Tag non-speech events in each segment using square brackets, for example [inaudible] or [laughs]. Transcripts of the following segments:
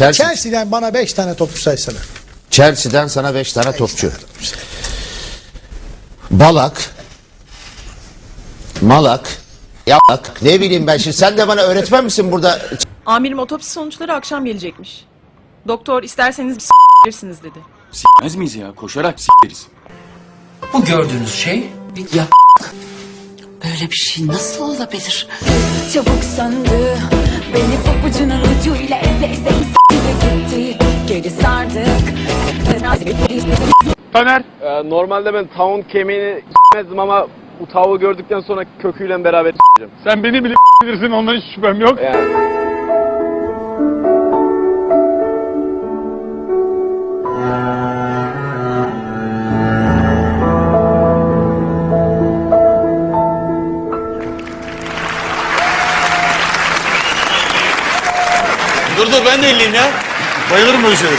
Chelsea, Chelsea'den bana 5 tane topçu saysana. Chelsea'den sana 5 tane topçu. Balak. Malak. Yalak. Ne bileyim ben şimdi sen de bana öğretmen misin burada? Amirim otopsi sonuçları akşam gelecekmiş. Doktor isterseniz bilirsiniz dedi. S**mez miyiz ya? Koşarak s**eriz. Bu gördüğünüz şey bir ya Böyle bir şey nasıl olabilir? Çabuk söndü Beni papucunun ucuyla eze eze s**tire gitti. Geri sardık. Ee, normalde ben tavuğun kemiğini s**mezdim ama bu tavuğu gördükten sonra köküyle beraber s**eceğim. Sen beni bile bilirsin ondan hiç şüphem yok. Yani Dur dur ben de elliyim ya. Bayılırım böyle şeylere.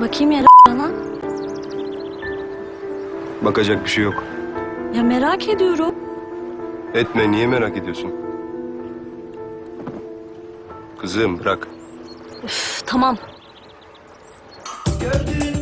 Bakayım ya bana Bakacak bir şey yok. Ya merak ediyorum Etme niye merak ediyorsun? Kızım bırak. Üf, Tamam Gördüğün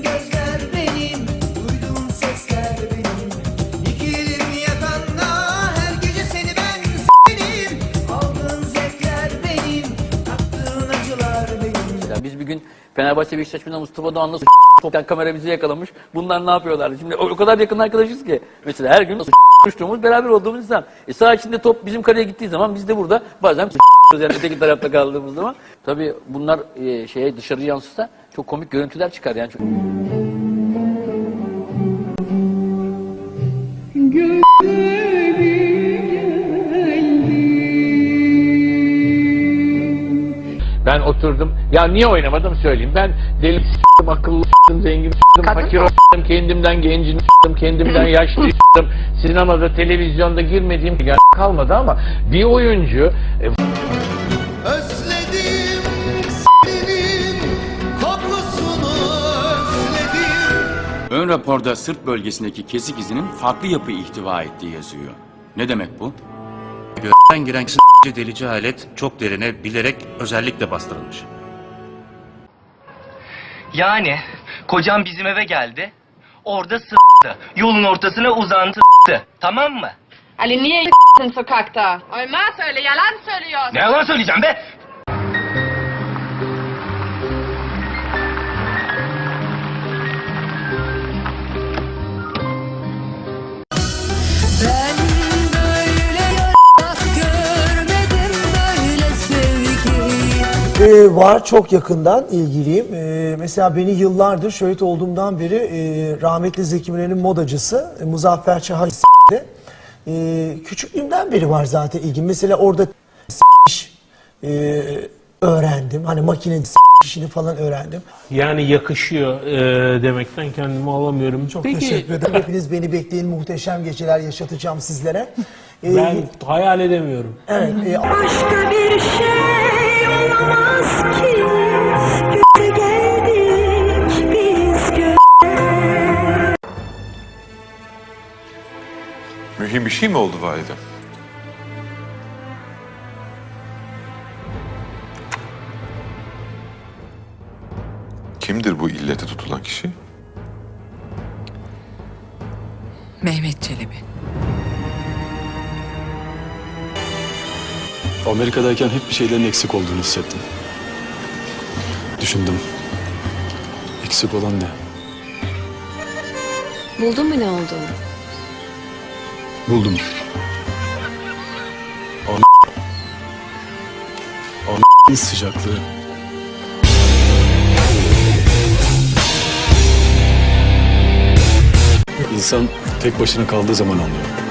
Fenerbahçe Beşiktaş maçında Mustafa Doğan'la s- [laughs] toptan kamera bizi yakalamış. Bunlar ne yapıyorlardı? Şimdi o, kadar yakın arkadaşız ki. Mesela her gün s- [laughs] konuştuğumuz, beraber olduğumuz insan. E saha içinde top bizim kaleye gittiği zaman biz de burada bazen [laughs] yani öteki tarafta kaldığımız zaman. Tabii bunlar e, şeye dışarı yansısa çok komik görüntüler çıkar yani. Çok... Ben oturdum. Ya niye oynamadım söyleyeyim. Ben deli s**tim, akıllı s**tim, zengin s**tim, fakir s**tim, kendimden gencini s**tim, kendimden yaşlı s**tim. Sinemada, televizyonda girmediğim yani kalmadı ama bir oyuncu e, Özledim senin kokusunu özledim. Ön raporda sırt bölgesindeki kesik izinin farklı yapı ihtiva ettiği yazıyor. Ne demek bu? Gökten giren s***ci delici alet çok derine bilerek özellikle bastırılmış. Yani kocam bizim eve geldi. Orada s**tı. Yolun ortasına uzandı s**tı. Tamam mı? Ali niye s**tin sokakta? Olmaz öyle yalan söylüyor. Ne yalan söyleyeceğim be? Ee, var çok yakından ilgiliyim. Ee, mesela beni yıllardır şöhret olduğumdan beri e, rahmetli Zeki Müren'in modacısı e, Muzaffer Çahay s**ti. Ee, küçüklüğümden beri var zaten ilgim. Mesela orada e, öğrendim. Hani makinenin s**işini falan öğrendim. yani yakışıyor e, demekten kendimi alamıyorum. Çok teşekkür ederim. Hepiniz beni bekleyin. Muhteşem geceler yaşatacağım sizlere. Ee, Ben hayal edemiyorum. evet, e, Başka bir şey Mühim bir şey mi oldu valide? Kimdir bu illete tutulan kişi? Mehmet Çelebi. Amerika'dayken hep bir şeylerin eksik olduğunu hissettim. Düşündüm. Eksik olan ne? Buldun mu ne olduğunu? Buldum. O sıcaklığı. İnsan tek başına kaldığı zaman anlıyor.